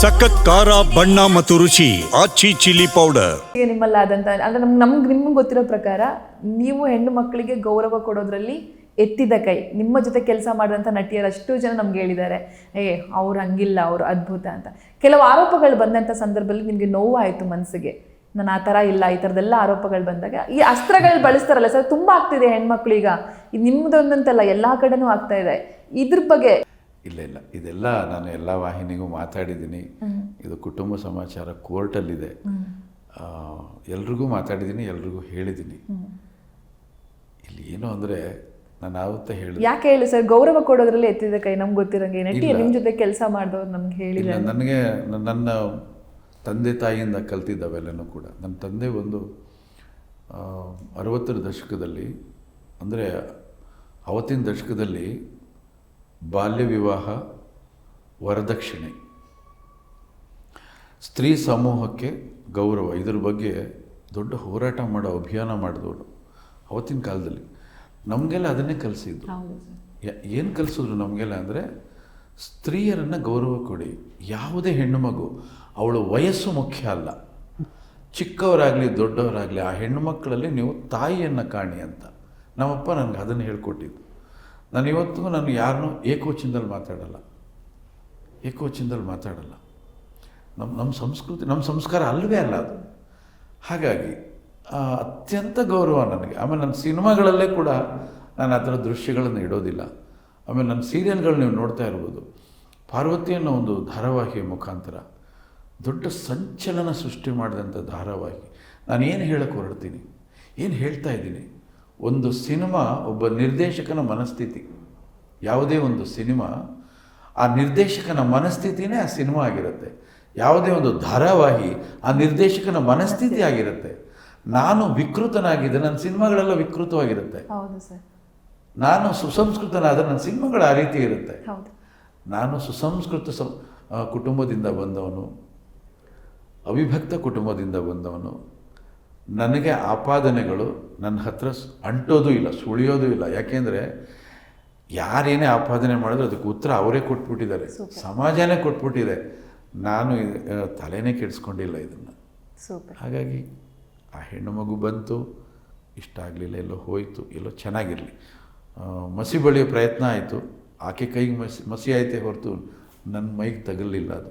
ಸಖತ್ ಖಾರ, ಬಣ್ಣ ಮತ್ತು ರುಚಿ ಆಚಿ ಚಿಲ್ಲಿ ಪೌಡರ್. ಈಗ ನಿಮ್ಮಲ್ಲಾದಂಥ ಅಂದ್ರೆ ನಮ್ಗೆ ನಮ್ಗೆ ನಿಮ್ಗೆ ಗೊತ್ತಿರೋ ಪ್ರಕಾರ ನೀವು ಹೆಣ್ಣು ಮಕ್ಕಳಿಗೆ ಗೌರವ ಕೊಡೋದ್ರಲ್ಲಿ ಎತ್ತಿದ ಕೈ, ನಿಮ್ಮ ಜೊತೆ ಕೆಲಸ ಮಾಡಿದಂಥ ನಟಿಯರು ಅಷ್ಟು ಜನ ನಮ್ಗೆ ಹೇಳಿದ್ದಾರೆ, ಏ, ಅವ್ರು ಹಂಗಿಲ್ಲ, ಅವರು ಅದ್ಭುತ ಅಂತ. ಕೆಲವು ಆರೋಪಗಳು ಬಂದಂಥ ಸಂದರ್ಭದಲ್ಲಿ ನಿಮಗೆ ನೋವಾಯಿತು ಮನಸ್ಸಿಗೆ ನಾನು ಆ ಥರ ಇಲ್ಲ, ಈ ಥರದ್ದೆಲ್ಲ ಆರೋಪಗಳು ಬಂದಾಗ, ಈ ಅಸ್ತ್ರಗಳು ಬಳಸ್ತಾರಲ್ಲ, ಸರ್, ತುಂಬ ಆಗ್ತಿದೆ ಹೆಣ್ಮಕ್ಳು ಈಗ. ನಿಮ್ಮದೊಂದಂತಲ್ಲ ಎಲ್ಲ ಕಡೆನೂ ಆಗ್ತಾ ಇದೆ. ಇದ್ರ ಬಗ್ಗೆ ಇಲ್ಲ ಇಲ್ಲ. ಇದೆಲ್ಲ ನಾನು ಎಲ್ಲ ವಾಹಿನಿಗೂ ಮಾತಾಡಿದ್ದೀನಿ. ಇದು ಕುಟುಂಬ ಸಮಾಚಾರ ಕೋರ್ಟಲ್ಲಿದೆ. ಎಲ್ರಿಗೂ ಮಾತಾಡಿದ್ದೀನಿ ಎಲ್ರಿಗೂ ಹೇಳಿದ್ದೀನಿ. ಇಲ್ಲಿ ಏನು ಅಂದರೆ ನಾನು ಆವತ್ತ ಹೇಳಿ ಯಾಕೆ ಹೇಳಿ ಸರ್? ಗೌರವ ಕೊಡೋದ್ರಲ್ಲಿ ಎತ್ತಿದ ಕೈ ನಮ್ಗೆ ಗೊತ್ತಿರಂಗೆ. ನಟಿ ನಿಮ್ಮ ಜೊತೆ ಕೆಲಸ ಮಾಡಿದವ್ರು ನಮ್ಗೆ ಹೇಳಿ ನನಗೆ ನನ್ನ ತಂದೆ ತಾಯಿಯಿಂದ ಕಲ್ತಿದ್ದವೆಲ್ಲನೂ ಕೂಡ. ನನ್ನ ತಂದೆ ಒಂದು ಅರವತ್ತರ ದಶಕದಲ್ಲಿ ಅಂದರೆ ಅವತ್ತಿನ ದಶಕದಲ್ಲಿ ಬಾಲ್ಯ ವಿವಾಹ ವರದಕ್ಷಿಣೆ. ಸ್ತ್ರೀ ಸಮೂಹಕ್ಕೆ ಗೌರವ. ಇದ್ರ ಬಗ್ಗೆ ದೊಡ್ಡ ಹೋರಾಟ ಮಾಡೋ ಅಭಿಯಾನ ಮಾಡಿದವರು ಅವತ್ತಿನ ಕಾಲದಲ್ಲಿ. ನಮಗೆಲ್ಲ ಅದನ್ನೇ ಕಲಿಸಿದ್ರು. ಏನು ಕಲಿಸಿದ್ರು ನಮಗೆಲ್ಲ ಅಂದರೆ ಸ್ತ್ರೀಯರನ್ನು ಗೌರವ ಕೊಡಿ. ಯಾವುದೇ ಹೆಣ್ಣು ಮಗು ಅವಳ ವಯಸ್ಸು ಮುಖ್ಯ ಅಲ್ಲ. ಚಿಕ್ಕವರಾಗಲಿ ದೊಡ್ಡವರಾಗಲಿ ಆ ಹೆಣ್ಣು ಮಕ್ಕಳಲ್ಲಿ ನೀವು ತಾಯಿಯನ್ನು ಕಾಣಿ ಅಂತ. ನಮ್ಮಪ್ಪ ನನಗೆ ಅದನ್ನು ಹೇಳ್ಕೊಟ್ಟಿದ್ದು ನಾನು ಇವತ್ತು ನಾನು ಯಾರನ್ನೂ ಏಕೋಚಿಂದಲ್ಲಿ ಮಾತಾಡಲ್ಲ. ಏಕೋಚಿಂದಲ್ಲಿ ಮಾತಾಡಲ್ಲ. ನಮ್ಮ ನಮ್ಮ ಸಂಸ್ಕೃತಿ ನಮ್ಮ ಸಂಸ್ಕಾರ ಅಲ್ಲವೇ ಅಲ್ಲ ಅದು. ಹಾಗಾಗಿ ಅತ್ಯಂತ ಗೌರವ ನನಗೆ. ಆಮೇಲೆ ನನ್ನ ಸಿನಿಮಾಗಳಲ್ಲೇ ಕೂಡ ನಾನು ಆ ಥರ ದೃಶ್ಯಗಳನ್ನು ಇಡೋದಿಲ್ಲ. ಆಮೇಲೆ ನನ್ನ ಸೀರಿಯಲ್ಗಳು ನೀವು ನೋಡ್ತಾ ಇರ್ಬೋದು. ಪಾರ್ವತಿ ಅನ್ನೋ ಒಂದು ಧಾರಾವಾಹಿಯ ಮುಖಾಂತರ ದೊಡ್ಡ ಸಂಚಲನ ಸೃಷ್ಟಿ ಮಾಡಿದಂಥ ಧಾರಾವಾಹಿ. ನಾನು ಏನು ಹೇಳಕ್ಕೆ ಹೊರಡ್ತೀನಿ? ಏನು ಹೇಳ್ತಾ ಇದ್ದೀನಿ? ಒಂದು ಸಿನಿಮಾ ಒಬ್ಬ ನಿರ್ದೇಶಕನ ಮನಸ್ಥಿತಿ. ಯಾವುದೇ ಒಂದು ಸಿನಿಮಾ ಆ ನಿರ್ದೇಶಕನ ಮನಸ್ಥಿತಿನೇ ಆ ಸಿನಿಮಾ ಆಗಿರುತ್ತೆ. ಯಾವುದೇ ಒಂದು ಧಾರಾವಾಹಿ ಆ ನಿರ್ದೇಶಕನ ಮನಸ್ಥಿತಿ ಆಗಿರುತ್ತೆ. ನಾನು ವಿಕೃತನಾಗಿದ್ದೆ ನನ್ನ ಸಿನಿಮಾಗಳೆಲ್ಲ ವಿಕೃತವಾಗಿರುತ್ತೆ. ನಾನು ಸುಸಂಸ್ಕೃತನಾದರೆ ನನ್ನ ಸಿನಿಮಾಗಳು ಆ ರೀತಿ ಇರುತ್ತೆ. ನಾನು ಸುಸಂಸ್ಕೃತ ಸಂ ಕುಟುಂಬದಿಂದ ಬಂದವನು ಅವಿಭಕ್ತ ಕುಟುಂಬದಿಂದ ಬಂದವನು ನನಗೆ ಆಪಾದನೆಗಳು ನನ್ನ ಹತ್ರ ಅಂಟೋದು ಇಲ್ಲ ಸುಳಿಯೋದು ಇಲ್ಲ. ಯಾಕೆಂದರೆ ಯಾರೇನೇ ಆಪಾದನೆ ಮಾಡಿದ್ರು ಅದಕ್ಕೆ ಉತ್ತರ ಅವರೇ ಕೊಟ್ಬಿಟ್ಟಿದ್ದಾರೆ. ಸಮಾಜನೇ ಕೊಟ್ಬಿಟ್ಟಿದೆ. ನಾನು ತಲೆನೇ ಕೆಡಿಸ್ಕೊಂಡಿಲ್ಲ ಇದನ್ನು. ಹಾಗಾಗಿ ಆ ಹೆಣ್ಣು ಮಗು ಬಂತು ಇಷ್ಟ ಆಗಲಿಲ್ಲ ಎಲ್ಲೋ ಹೋಯಿತು ಎಲ್ಲೋ ಚೆನ್ನಾಗಿರಲಿ. ಮಸಿ ಬಳಿಯೋ ಪ್ರಯತ್ನ ಆಯಿತು. ಆಕೆ ಕೈಗೆ ಮಸಿ ಮಸಿ ಆಯಿತೇ ಹೊರತು ನನ್ನ ಮೈಗೆ ತಗಲಿಲ್ಲ ಅದು.